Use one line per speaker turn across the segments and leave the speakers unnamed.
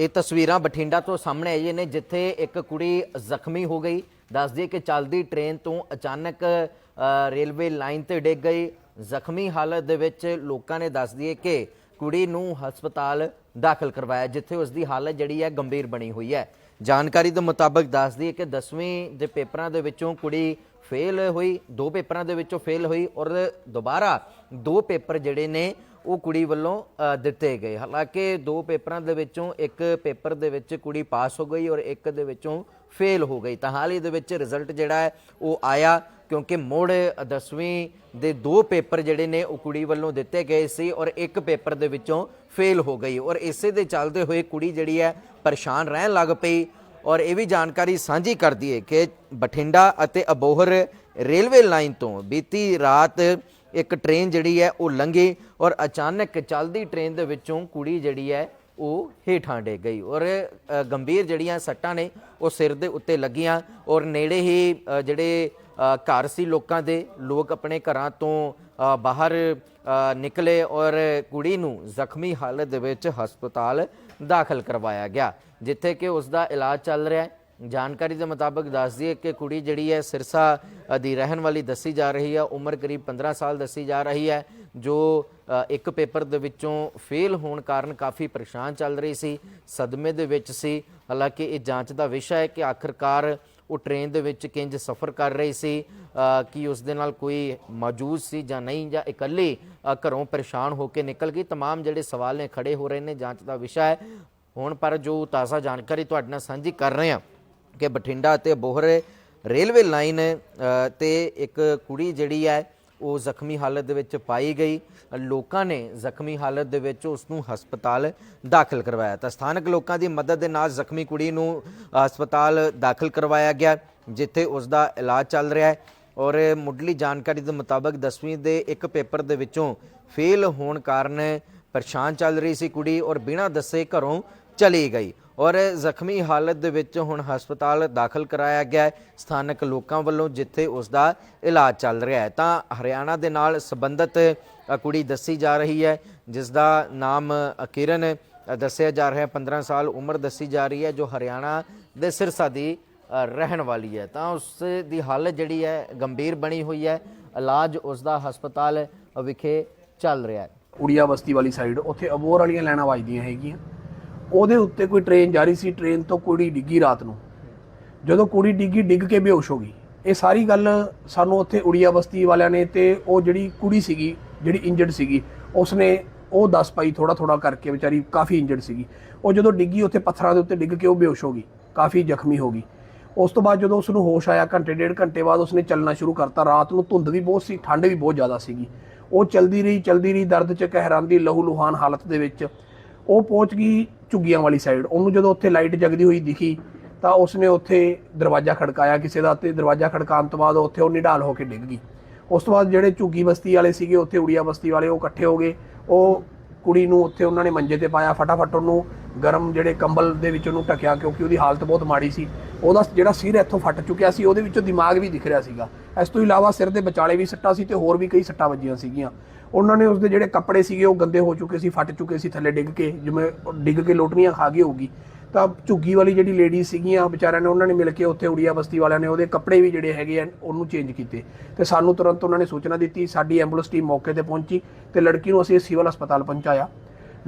ਇਹ ਤਸਵੀਰਾਂ ਬਠਿੰਡਾ ਤੋਂ ਸਾਹਮਣੇ ਆਈਆਂ ਨੇ, ਜਿੱਥੇ ਇੱਕ ਕੁੜੀ ਜ਼ਖਮੀ ਹੋ ਗਈ। ਦੱਸਦੀ ਦਈਏ ਕਿ ਚੱਲਦੀ ਟ੍ਰੇਨ ਤੋਂ ਅਚਾਨਕ ਰੇਲਵੇ ਲਾਈਨ ਤੇ ਡਿੱਗ ਗਈ। ਜ਼ਖਮੀ ਹਾਲਤ ਦੇ ਵਿੱਚ ਲੋਕਾਂ ਨੇ ਦੱਸਦੀ ਹੈ ਕਿ ਕੁੜੀ ਨੂੰ ਹਸਪਤਾਲ ਦਾਖਲ ਕਰਵਾਇਆ, ਜਿੱਥੇ ਉਸ ਦੀ ਹਾਲਤ ਜਿਹੜੀ ਹੈ ਗੰਭੀਰ ਬਣੀ ਹੋਈ ਹੈ। ਜਾਣਕਾਰੀ ਦੇ ਮੁਤਾਬਕ ਦੱਸਦੀ ਦਈਏ ਕਿ 10ਵੀਂ ਦੇ ਪੇਪਰਾਂ ਦੇ ਵਿੱਚੋਂ ਕੁੜੀ ਫੇਲ ਹੋਈ, ਦੋ ਪੇਪਰਾਂ ਦੇ ਵਿੱਚੋਂ ਫੇਲ ਹੋਈ ਔਰ ਦੁਬਾਰਾ ਦੋ ਪੇਪਰ ਜਿਹੜੇ ਨੇ ਉਹ ਕੁੜੀ ਵੱਲੋਂ ਦਿੱਤੇ ਗਏ। ਹਾਲਾਂਕਿ ਦੋ ਪੇਪਰਾਂ ਦੇ ਵਿੱਚੋਂ ਇੱਕ ਪੇਪਰ ਦੇ ਵਿੱਚ ਕੁੜੀ ਪਾਸ ਹੋ ਗਈ ਔਰ ਇੱਕ ਦੇ ਵਿੱਚੋਂ ਫੇਲ ਹੋ ਗਈ। ਤਾਂ ਹਾਲ ਹੀ ਦੇ ਵਿੱਚ ਰਿਜ਼ਲਟ ਜਿਹੜਾ ਹੈ, ਉਹ ਆਇਆ ਕਿਉਂਕਿ ਮੋੜ 10ਵੀਂ ਦੇ ਦੋ ਪੇਪਰ ਜਿਹੜੇ ਨੇ, ਉਹ ਕੁੜੀ ਵੱਲੋਂ ਦਿੱਤੇ ਗਏ ਸੀ ਔਰ ਇੱਕ ਪੇਪਰ ਦੇ ਵਿੱਚੋਂ ਫੇਲ ਹੋ ਗਈ। ਔਰ ਇਸੇ ਦੇ ਚੱਲਦੇ ਹੋਏ ਕੁੜੀ ਜਿਹੜੀ ਹੈ, ਪਰੇਸ਼ਾਨ ਰਹਿਣ ਲੱਗ ਪਈ ਔਰ ਇਹ ਵੀ ਜਾਣਕਾਰੀ ਸਾਂਝੀ ਕਰਦੀ ਹੈ ਕਿ ਬਠਿੰਡਾ ਅਤੇ ਅਬੋਹਰ ਰੇਲਵੇ ਲਾਈਨ ਤੋਂ ਬੀਤੀ ਰਾਤ ਇੱਕ ਟ੍ਰੇਨ ਜਿਹੜੀ ਹੈ ਉਹ ਲੰਘੀ ਔਰ ਅਚਾਨਕ ਚੱਲਦੀ ਟ੍ਰੇਨ ਦੇ ਵਿੱਚੋਂ ਕੁੜੀ ਜਿਹੜੀ ਹੈ ਉਹ ਹੇਠਾਂ ਡੇ ਗਈ ਔਰ ਗੰਭੀਰ ਜਿਹੜੀਆਂ ਸੱਟਾਂ ਨੇ ਉਹ ਸਿਰ ਦੇ ਉੱਤੇ ਲੱਗੀਆਂ ਔਰ ਨੇੜੇ ਹੀ ਜਿਹੜੇ ਘਰ ਸੀ ਲੋਕਾਂ ਦੇ, ਲੋਕ ਆਪਣੇ ਘਰਾਂ ਤੋਂ ਬਾਹਰ ਨਿਕਲੇ ਔਰ ਕੁੜੀ ਨੂੰ ਜ਼ਖਮੀ ਹਾਲਤ ਦੇ ਵਿੱਚ ਹਸਪਤਾਲ ਦਾਖਲ ਕਰਵਾਇਆ ਗਿਆ, ਜਿੱਥੇ ਕਿ ਉਸ ਦਾ ਇਲਾਜ ਚੱਲ ਰਿਹਾ ਹੈ। ਜਾਣਕਾਰੀ ਦੇ ਮੁਤਾਬਕ ਦੱਸ ਦਈਏ ਕਿ ਕੁੜੀ ਜਿਹੜੀ ਹੈ ਸਿਰਸਾ ਅ, ਦੀ ਰਹਿਣ ਵਾਲੀ ਦੱਸੀ ਜਾ ਰਹੀ ਹੈ ਉਮਰ ਕਰੀਬ 15 ਸਾਲ ਦੱਸੀ ਜਾ ਰਹੀ ਹੈ ਜੋ ਅ, ਇੱਕ ਪੇਪਰ ਦੇ ਵਿੱਚੋਂ ਫੇਲ ਹੋਣ ਕਾਰਨ ਕਾਫੀ ਪਰੇਸ਼ਾਨ ਚੱਲ ਰਹੀ ਸੀ ਸਦਮੇ ਦੇ ਵਿੱਚ ਸੀ ਹਾਲਾਂਕਿ ਇਹ ਜਾਂਚ ਦਾ ਵਿਸ਼ਾ ਹੈ ਕਿ ਆਖਰਕਾਰ ਉਹ ਟ੍ਰੇਨ ਦੇ ਵਿੱਚ ਕਿੰਜ ਸਫ਼ਰ ਕਰ ਰਹੀ ਸੀ ਅ, ਕਿ ਉਸ ਦੇ ਨਾਲ ਕੋਈ ਮੌਜੂਦ ਸੀ ਜਾਂ ਨਹੀਂ ਜਾਂ ਇਕੱਲੀ ਅ, ਘਰੋਂ ਪਰੇਸ਼ਾਨ ਹੋ ਕੇ ਨਿਕਲ ਗਈ तमाम ਜਿਹੜੇ ਸਵਾਲ ਨੇ ਖੜੇ ਹੋ ਰਹੇ ਨੇ ਜਾਂਚ ਦਾ ਵਿਸ਼ਾ ਹੈ ਹੁਣ ਪਰ ਜੋ ਤਾਜ਼ਾ ਜਾਣਕਾਰੀ ਤੁਹਾਡੇ ਨਾਲ ਸਾਂਝੀ ਕਰ ਰਹੇ ਹਾਂ ਕਿ ਬਠਿੰਡਾ ਅਤੇ ਬੋਹਰੇ ਰੇਲਵੇ ਲਾਈਨ ਤੇ ਇੱਕ ਕੁੜੀ ਜਿਹੜੀ ਹੈ, ਉਹ ਜ਼ਖਮੀ ਹਾਲਤ ਦੇ ਵਿੱਚ ਪਾਈ ਗਈ। ਲੋਕਾਂ ਨੇ ਜ਼ਖਮੀ ਹਾਲਤ ਦੇ ਵਿੱਚ ਉਸ ਨੂੰ ਹਸਪਤਾਲ ਦਾਖਲ ਕਰਵਾਇਆ। ਤਾਂ ਸਥਾਨਕ ਲੋਕਾਂ ਦੀ ਮਦਦ ਦੇ ਨਾਲ ਜ਼ਖਮੀ ਕੁੜੀ ਨੂੰ ਹਸਪਤਾਲ ਦਾਖਲ ਕਰਵਾਇਆ ਗਿਆ, ਜਿੱਥੇ ਉਸ ਦਾ ਇਲਾਜ ਚੱਲ ਰਿਹਾ ਹੈ। ਔਰ ਮੁੱਢਲੀ ਜਾਣਕਾਰੀ ਦੇ ਮੁਤਾਬਕ 10ਵੀਂ ਦੇ ਇੱਕ ਪੇਪਰ ਦੇ ਵਿੱਚੋਂ ਫੇਲ ਹੋਣ ਕਾਰਨ ਪਰੇਸ਼ਾਨ ਚੱਲ ਰਹੀ ਸੀ ਕੁੜੀ ਔਰ ਬਿਨਾਂ ਦੱਸੇ ਘਰੋਂ ਚਲੀ ਗਈ ਔਰ ਜ਼ਖਮੀ ਹਾਲਤ ਦੇ ਵਿੱਚ ਹੁਣ ਹਸਪਤਾਲ ਦਾਖਲ ਕਰਾਇਆ ਗਿਆ ਹੈ, ਸਥਾਨਕ ਲੋਕਾਂ ਵੱਲੋਂ ਜਿੱਥੇ ਉਸ ਦਾ ਇਲਾਜ ਚੱਲ ਰਿਹਾ ਹੈ। ਤਾਂ ਹਰਿਆਣਾ ਦੇ ਨਾਲ ਸੰਬੰਧਿਤ ਕੁੜੀ ਦੱਸੀ ਜਾ ਰਹੀ ਹੈ ਜਿਸ ਦਾ ਨਾਮ ਕਿਰਨ ਦੱਸਿਆ ਜਾ ਰਿਹਾ ਹੈ। 15 ਸਾਲ ਉਮਰ ਦੱਸੀ ਜਾ ਰਹੀ ਹੈ, ਜੋ ਹਰਿਆਣਾ ਦੇ ਸਿਰਸਾ ਦੀ ਰਹਿਣ ਵਾਲੀ ਹੈ। ਤਾਂ ਉਸ ਦੀ ਹਾਲਤ ਜਿਹੜੀ ਹੈ, ਗੰਭੀਰ ਬਣੀ ਹੋਈ ਹੈ। ਇਲਾਜ ਉਸ ਦਾ ਹਸਪਤਾਲ ਵਿਖੇ ਚੱਲ ਰਿਹਾ ਹੈ।
ਉੜੀਆ ਬਸਤੀ ਵਾਲੀ ਸਾਈਡ ਉੱਥੇ ਅਬੋਰ ਵਾਲੀਆਂ ਲਾਈਨਾਂ ਵੱਜਦੀਆਂ ਹੈਗੀਆਂ। ਉਹਦੇ ਉੱਤੇ ਕੋਈ ਟ੍ਰੇਨ ਜਾ ਰਹੀ ਸੀ ਟ੍ਰੇਨ ਤੋਂ ਕੁੜੀ ਡਿੱਗੀ ਰਾਤ ਨੂੰ। ਜਦੋਂ ਕੁੜੀ ਡਿੱਗੀ, ਡਿੱਗ ਕੇ ਬੇਹੋਸ਼ ਹੋ ਗਈ। ਇਹ ਸਾਰੀ ਗੱਲ ਸਾਨੂੰ ਉੱਥੇ ਉੜੀਆ ਬਸਤੀ ਵਾਲਿਆਂ ਨੇ ਤੇ ਉਹ ਜਿਹੜੀ ਕੁੜੀ ਸੀਗੀ, ਜਿਹੜੀ ਇੰਜਰਡ ਸੀਗੀ, ਉਸਨੇ ਉਹ ਦੱਸ ਪਾਈ ਥੋੜਾ ਥੋੜਾ ਕਰਕੇ ਵਿਚਾਰੀ ਕਾਫੀ ਇੰਜਰਡ ਸੀਗੀ। ਉਹ ਜਦੋਂ ਡਿੱਗੀ, ਉੱਥੇ ਪੱਥਰਾਂ ਦੇ ਉੱਤੇ ਡਿੱਗ ਕੇ ਉਹ ਬੇਹੋਸ਼ ਹੋ ਗਈ, ਕਾਫੀ ਜ਼ਖਮੀ ਹੋ ਗਈ। ਉਸ ਤੋਂ ਬਾਅਦ ਜਦੋਂ ਉਸ ਨੂੰ ਹੋਸ਼ ਆਇਆ, ਘੰਟੇ, ਡੇਢ ਘੰਟੇ ਬਾਅਦ ਉਸਨੇ ਚੱਲਣਾ ਸ਼ੁਰੂ ਕਰਤਾ। ਰਾਤ ਨੂੰ ਧੁੰਦ ਵੀ ਬਹੁਤ ਸੀ, ਠੰਡ ਵੀ ਬਹੁਤ ਜ਼ਿਆਦਾ ਸੀਗੀ। ਉਹ ਚਲਦੀ ਰਹੀ ਚਲਦੀ ਰਹੀ, ਦਰਦ ਚ ਕਹਿਰਾਂਦੀ ਲਹੂ ਲੁਹਾਨ ਹਾਲਤ ਦੇ ਵਿੱਚ। ਉਹ ਪਹੁੰਚ ਗਈ ਝੁੱਗੀਆਂ ਵਾਲੀ ਸਾਈਡ ਉਹਨੂੰ ਜਦੋਂ ਉੱਥੇ ਲਾਈਟ ਜਗਦੀ ਹੋਈ ਦਿਖੀ, ਤਾਂ ਉਸਨੇ ਉੱਥੇ ਦਰਵਾਜ਼ਾ ਖੜਕਾਇਆ ਕਿਸੇ ਦਾ ਤੇ ਦਰਵਾਜ਼ਾ ਖੜਕਾਉਣ ਤੋਂ ਬਾਅਦ ਉੱਥੇ ਉਹ ਨਿਢਾਲ ਹੋ ਕੇ ਡਿੱਗ ਗਈ। ਉਸ ਤੋਂ ਬਾਅਦ ਜਿਹੜੇ ਝੁੱਗੀ ਬਸਤੀ ਵਾਲੇ ਸੀਗੇ, ਉੱਥੇ ਉੜੀਆ ਬਸਤੀ ਵਾਲੇ ਉਹ ਇਕੱਠੇ ਹੋ ਗਏ। ਉਹ ਕੁੜੀ ਨੂੰ ਉੱਥੇ ਉਹਨਾਂ ਨੇ ਮੰਜੇ ਤੇ ਪਾਇਆ, ਫਟਾਫਟ ਉਹਨੂੰ ਗਰਮ ਜਿਹੜੇ ਕੰਬਲ ਦੇ ਵਿੱਚ ਉਹਨੂੰ ਢੱਕਿਆ, ਕਿਉਂਕਿ ਉਹਦੀ ਹਾਲਤ ਬਹੁਤ ਮਾੜੀ ਸੀ। ਉਹਦਾ ਜਿਹੜਾ ਸਿਰ ਇੱਥੋਂ ਫਟ ਚੁੱਕਿਆ ਸੀ, ਉਹਦੇ ਵਿੱਚੋਂ ਦਿਮਾਗ ਵੀ ਦਿਖ ਰਿਹਾ ਸੀਗਾ। ਇਸ ਤੋਂ ਇਲਾਵਾ ਸਿਰ ਦੇ ਵਿਚਾਲੇ ਵੀ ਸੱਟਾਂ ਸੀ ਤੇ ਹੋਰ ਵੀ ਕਈ ਸੱਟਾਂ ਵੱਜੀਆਂ ਸੀਗੀਆਂ। ਉਹਨਾਂ ਨੇ ਉਸਦੇ ਜਿਹੜੇ ਕੱਪੜੇ ਸੀਗੇ ਉਹ ਗੰਦੇ ਹੋ ਚੁੱਕੇ ਸੀ, ਫਟ ਚੁੱਕੇ ਸੀ, ਥੱਲੇ ਡਿੱਗ ਕੇ, ਜਿਵੇਂ ਡਿੱਗ ਕੇ ਲੋਟਰੀਆਂ ਖਾ ਗਈ ਹੋਊਗੀ। ਤਾਂ ਝੁੱਗੀ ਵਾਲੀ ਜਿਹੜੀ ਲੇਡੀ ਸੀਗੀਆਂ, ਵਿਚਾਰਿਆਂ ਨੇ ਉਹਨਾਂ ਨੇ ਮਿਲ ਕੇ ਉੱਥੇ ਉੜੀਆ ਬਸਤੀ ਵਾਲਿਆਂ ਨੇ ਉਹਦੇ ਕੱਪੜੇ ਵੀ ਜਿਹੜੇ ਹੈਗੇ ਆ, ਉਹਨੂੰ ਚੇਂਜ ਕੀਤੇ। ਤੇ ਸਾਨੂੰ ਤੁਰੰਤ ਉਹਨਾਂ ਨੇ ਸੂਚਨਾ ਦਿੱਤੀ, ਸਾਡੀ ਐਂਬੂਲੈਂਸ ਟੀਮ ਮੌਕੇ ਤੇ ਪਹੁੰਚੀ ਤੇ ਲੜਕੀ ਨੂੰ ਅਸੀਂ ਸਿਵਲ ਹਸਪਤਾਲ ਪਹੁੰਚਾਇਆ।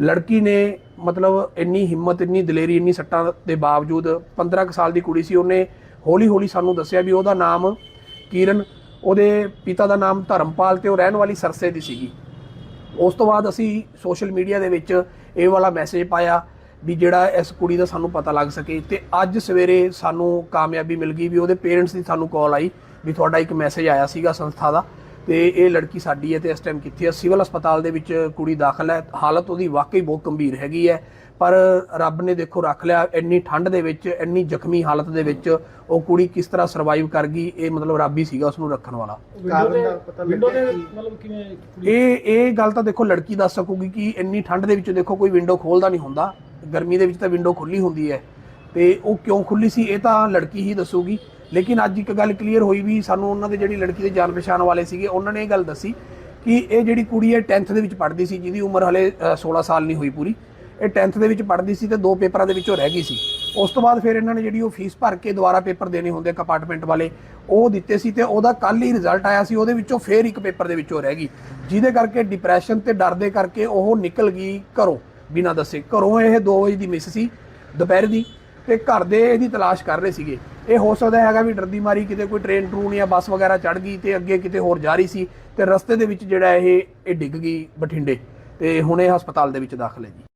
ਲੜਕੀ ਨੇ ਮਤਲਬ ਇੰਨੀ ਹਿੰਮਤ, ਇੰਨੀ ਦਲੇਰੀ, ਇੰਨੀ ਸੱਟਾਂ ਦੇ ਬਾਵਜੂਦ 15 ਕੁ ਸਾਲ ਦੀ ਕੁੜੀ ਸੀ, ਉਹਨੇ ਹੌਲੀ ਹੌਲੀ ਸਾਨੂੰ ਦੱਸਿਆ ਵੀ ਉਹਦਾ ਨਾਮ ਕਿਰਨ, ਉਹਦੇ ਪਿਤਾ ਦਾ ਨਾਮ ਧਰਮਪਾਲ ਤੇ ਉਹ ਰਹਿਣ ਵਾਲੀ ਸਰਸੇ ਦੀ ਸੀਗੀ। ਉਸ ਤੋਂ ਬਾਅਦ ਅਸੀਂ ਸੋਸ਼ਲ ਮੀਡੀਆ ਦੇ ਵਿੱਚ ਇਹ ਵਾਲਾ ਮੈਸੇਜ ਪਾਇਆ ਵੀ ਜਿਹੜਾ ਇਸ ਕੁੜੀ ਦਾ ਸਾਨੂੰ ਪਤਾ ਲੱਗ ਸਕੇ ਤੇ ਅੱਜ ਸਵੇਰੇ ਸਾਨੂੰ ਕਾਮਯਾਬੀ ਮਿਲ ਗਈ ਵੀ ਉਹਦੇ ਪੇਰੈਂਟਸ ਦੀ ਸਾਨੂੰ ਕਾਲ ਆਈ ਵੀ ਤੁਹਾਡਾ ਇੱਕ ਮੈਸੇਜ ਆਇਆ ਸੀਗਾ ਸੰਸਥਾ ਦਾ। ਤੇ ਇਹ ਲੜਕੀ ਸਾਡੀ ਹੈ ਤੇ ਇਸ ਟਾਈਮ ਕਿੱਥੇ ਹੈ ਸਿਵਲ ਹਸਪਤਾਲ ਦੇ ਵਿੱਚ ਕੁੜੀ ਦਾਖਲ ਹੈ। ਹਾਲਤ ਉਹਦੀ ਵਾਕਈ ਬਹੁਤ ਗੰਭੀਰ ਹੈਗੀ ਹੈ। ਪਰ ਰੱਬ ਨੇ ਦੇਖੋ ਰੱਖ ਲਿਆ ਇੰਨੀ ਠੰਡ ਦੇ ਵਿੱਚ ਇੰਨੀ ਜ਼ਖਮੀ ਹਾਲਤ ਦੇ ਵਿੱਚ ਉਹ ਕੁੜੀ ਕਿਸ ਤਰ੍ਹਾਂ ਸਰਵਾਈਵ ਕਰ ਗਈ ਇਹ ਮਤਲਬ ਰੱਬ ਹੀ ਸੀਗਾ ਉਸ ਨੂੰ ਰੱਖਣ ਵਾਲਾ।
ਵਿੰਡੋ ਦੇ ਵਿੰਡੋ ਦੇ ਮਤਲਬ ਕਿਵੇਂ
ਇਹ ਇਹ ਗੱਲ ਤਾਂ ਦੇਖੋ ਲੜਕੀ ਦੱਸ ਸਕੂਗੀ ਕਿ ਇੰਨੀ ਠੰਡ ਦੇ ਵਿੱਚ ਦੇਖੋ ਕੋਈ ਵਿੰਡੋ ਖੋਲਦਾ ਨਹੀਂ ਹੁੰਦਾ। ਗਰਮੀ ਦੇ ਵਿੱਚ ਤਾਂ ਵਿੰਡੋ ਖੁੱਲੀ ਹੁੰਦੀ ਹੈ। ਤੇ ਉਹ ਕਿਉਂ ਖੁੱਲੀ ਸੀ ਇਹ ਤਾਂ ਲੜਕੀ ਹੀ ਦੱਸੂਗੀ। ਲੇਕਿਨ ਅੱਜ ਇੱਕ ਗੱਲ ਕਲੀਅਰ ਹੋਈ ਵੀ ਸਾਨੂੰ ਉਹਨਾਂ ਦੇ ਜਿਹੜੀ ਲੜਕੀ ਦੇ ਜਾਣ ਪਛਾਣ ਵਾਲੇ ਸੀਗੇ ਉਹਨਾਂ ਨੇ ਇਹ ਗੱਲ ਦੱਸੀ ਕਿ ਇਹ ਜਿਹੜੀ ਕੁੜੀ ਹੈ 10th ਦੇ ਵਿੱਚ ਪੜ੍ਹਦੀ ਸੀ ਜਿਹਦੀ ਉਮਰ ਹਲੇ ਅ, 16 ਸਾਲ ਨਹੀਂ ਹੋਈ ਪੂਰੀ। ਇਹ 10th ਦੇ ਵਿੱਚ ਪੜ੍ਹਦੀ ਸੀ ਤੇ ਦੋ ਪੇਪਰਾਂ ਦੇ ਵਿੱਚੋਂ ਰਹਿ ਗਈ ਸੀ। ਉਸ ਤੋਂ ਬਾਅਦ ਫਿਰ ਇਹਨਾਂ ਨੇ ਜਿਹੜੀ ਉਹ ਫੀਸ ਭਰ ਕੇ ਦੁਬਾਰਾ ਪੇਪਰ ਦੇਣੇ ਹੁੰਦੇ ਕੰਪਾਰਟਮੈਂਟ ਵਾਲੇ ਉਹ ਦਿੱਤੇ ਸੀ ਤੇ ਉਹਦਾ ਕੱਲ ਹੀ ਰਿਜ਼ਲਟ ਆਇਆ ਸੀ ਉਹਦੇ ਵਿੱਚੋਂ ਫਿਰ ਇੱਕ ਪੇਪਰ ਦੇ ਵਿੱਚੋਂ ਰਹਿ ਗਈ। ਜਿਹਦੇ ਕਰਕੇ ਡਿਪਰੈਸ਼ਨ ਤੇ ਡਰ ਦੇ ਕਰਕੇ ਉਹ ਨਿਕਲ ਗਈ ਘਰੋਂ ਬਿਨਾਂ ਦੱਸੇ। ਘਰੋਂ ਇਹ 2 ਵਜੇ ਦੀ ਮਿਸ ਸੀ ਦੁਪਹਿਰ ਦੀ ਤੇ ਘਰ ਦੇ ਇਹਦੀ ਤਲਾਸ਼ ਕਰ ਰਹੇ ਸੀਗੇ। ਇਹ ਹੋ ਸਕਦਾ ਹੈਗਾ ਵੀ ਡਰਦੀ ਮਾਰੀ ਕਿਤੇ ਕੋਈ ਟ੍ਰੇਨ ਟਰੂਨ ਜਾਂ ਬੱਸ ਵਗੈਰਾ ਚੜ ਗਈ ਤੇ ਅੱਗੇ ਕਿਤੇ ਹੋਰ ਜਾ ਰਹੀ ਸੀ ਤੇ ਰਸਤੇ ਦੇ ਵਿੱਚ ਜਿਹੜਾ ਇਹ ਇਹ ਡਿੱਗ ਗਈ ਬਠਿੰਡੇ ਤੇ ਹੁਣ ਇਹ ਹਸਪਤਾਲ ਦੇ ਵਿੱਚ ਦਾਖਲ ਹੈ ਜੀ।